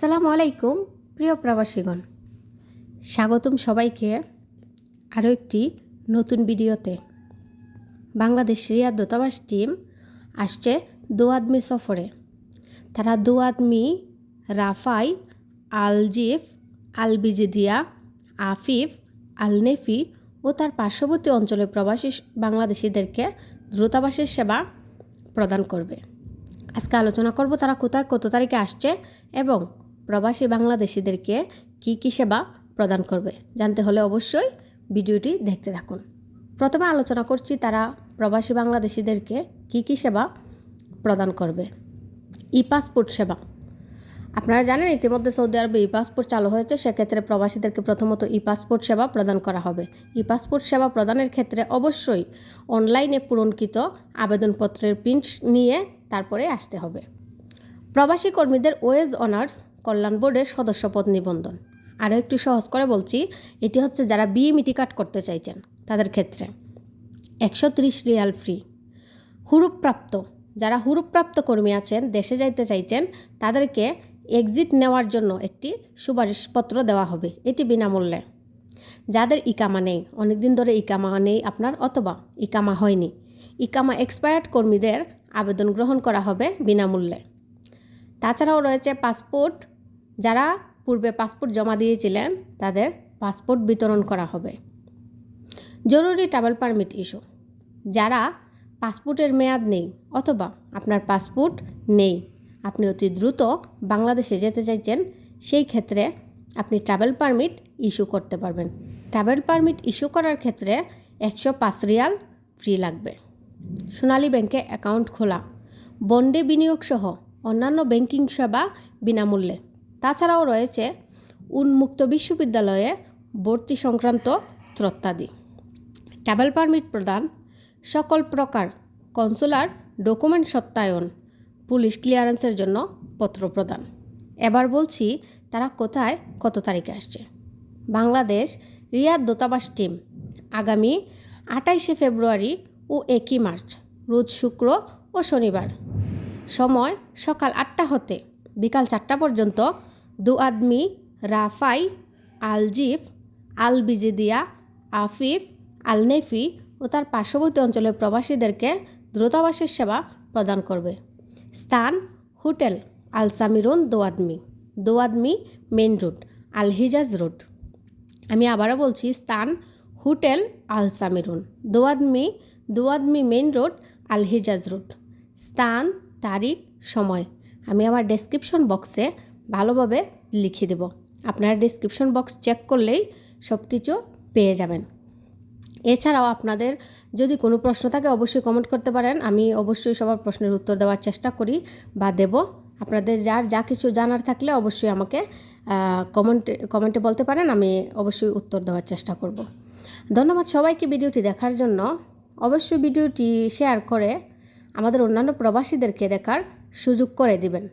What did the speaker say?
সালামু আলাইকুম, প্রিয় প্রবাসীগণ। স্বাগতম সবাইকে আরও একটি নতুন ভিডিওতে। বাংলাদেশ রিয়াদ দূতাবাস টিম আসছে দোয়াদমি সফরে। তারা দোয়াদমি রাফাই, আলজিফ, আলবিজিদিয়া, আফিফ, আলনেফি ও তার পার্শ্ববর্তী অঞ্চলের প্রবাসী বাংলাদেশিদেরকে দূতাবাসের সেবা প্রদান করবে। আজকে আলোচনা করব তারা কোথায়, কত তারিখে আসছে এবং প্রবাসী বাংলাদেশিদেরকে কি কি সেবা প্রদান করবে জানতে হলে অবশ্যই ভিডিওটি দেখতে থাকুন। প্রথমে আলোচনা করছি তারা প্রবাসী বাংলাদেশিদেরকে কি কি সেবা প্রদান করবে। ই পাসপোর্ট সেবা। আপনারা জানেন ইতিমধ্যে সৌদি আরবে ই পাসপোর্ট চালু হয়েছে, সেক্ষেত্রে প্রবাসীদেরকে প্রথমত ই পাসপোর্ট সেবা প্রদান করা হবে। ই পাসপোর্ট সেবা প্রদানের ক্ষেত্রে অবশ্যই অনলাইনে পূরণকৃত আবেদনপত্রের প্রিন্ট নিয়ে তারপরে আসতে হবে। প্রবাসী কর্মীদের ওয়েজ অনার্স কল্যাণ বোর্ডের সদস্যপদ নিবন্ধন। আরও একটু সহজ করে বলছি, এটি হচ্ছে যারা বিএমইটি কাট করতে চাইছেন তাদের ক্ষেত্রে। একশো ত্রিশ রিয়াল ফ্রি। হুরুপ্রাপ্ত। যারা হুরুপ্রাপ্ত কর্মী আছেন, দেশে যাইতে চাইছেন, তাদেরকে এক্সিট নেওয়ার জন্য একটি সুপারিশপত্র দেওয়া হবে। এটি বিনামূল্যে। যাদের ইকামা নেই, অনেকদিন ধরে ইকামা নেই আপনার অথবা ইকামা হয়নি। ইকামা এক্সপায়ার্ড কর্মীদের আবেদন গ্রহণ করা হবে বিনামূল্যে। তাছাড়াও রয়েছে পাসপোর্ট। যারা পূর্বে পাসপোর্ট জমা দিয়েছিলেন, তাদের পাসপোর্ট বিতরণ করা হবে। জরুরি ট্রাভেল পারমিট ইস্যু যারা পাসপোর্টের মেয়াদ নেই অথবা আপনার পাসপোর্ট নেই, আপনি অতি দ্রুত বাংলাদেশে যেতে চাইছেন, সেই ক্ষেত্রে আপনি ট্রাভেল পারমিট ইস্যু করতে পারবেন। ট্রাভেল পারমিট ইস্যু করার ক্ষেত্রে একশো পাঁচ রিয়াল ফ্রি লাগবে। সোনালী ব্যাংকে অ্যাকাউন্ট খোলা। বন্ডে বিনিয়োগ সহ অন্যান্য ব্যাংকিং সেবা বিনামূল্যে। তাছাড়াও রয়েছে উন্মুক্ত বিশ্ববিদ্যালয়ে ভর্তি সংক্রান্ত তথ্যাদি। ট্রাভেল পারমিট প্রদান, সকল প্রকার কনসুলার ডকুমেন্ট সত্যায়ন, পুলিশ ক্লিয়ারেন্সের জন্য পত্র প্রদান। এবার বলছি তারা কোথায়, কত তারিখে আসছে? বাংলাদেশ রিয়াদ দূতাবাস টিম আগামী আটাইশে ফেব্রুয়ারি ও একই মার্চ, রোজ শুক্র ও শনিবার। সময় সকাল আটটা হতে। বিকাল চারটা পর্যন্ত দু আদমি, রাফাই, আলজিফ আল বিজিদিয়া আফিফ আল নেফি ও তার পার্শ্ববর্তী অঞ্চলের প্রবাসীদেরকে দ্রুতাবাসের সেবা প্রদান করবে। স্থান hotel Al Samirun Dawadmi Dawadmi main route Al Hijaz route. আমি আবারও বলছি, স্থান hotel Al Samirun Dawadmi Dawadmi main road Al Hijaz route. স্থান তারিখ, সময়। আমি আমার ডেসক্রিপশন বক্সে ভালোভাবে লিখে দেব। আপনারা ডেসক্রিপশন বক্স চেক করলেই সব কিছু পেয়ে যাবেন। এছাড়াও আপনাদের যদি কোনো প্রশ্ন থাকে অবশ্যই কমেন্ট করতে পারেন। আমি অবশ্যই সবার প্রশ্নের উত্তর দেওয়ার চেষ্টা করি বা দেব। আপনাদের যার যা কিছু জানার থাকলে অবশ্যই আমাকে কমেন্টে কমেন্টে বলতে পারেন। আমি অবশ্যই উত্তর দেওয়ার চেষ্টা করব। ধন্যবাদ সবাইকে ভিডিওটি দেখার জন্য। অবশ্যই ভিডিওটি শেয়ার করে আমাদের অন্যান্য প্রবাসীদেরকে দেখার সুযোগ করে দিবেন।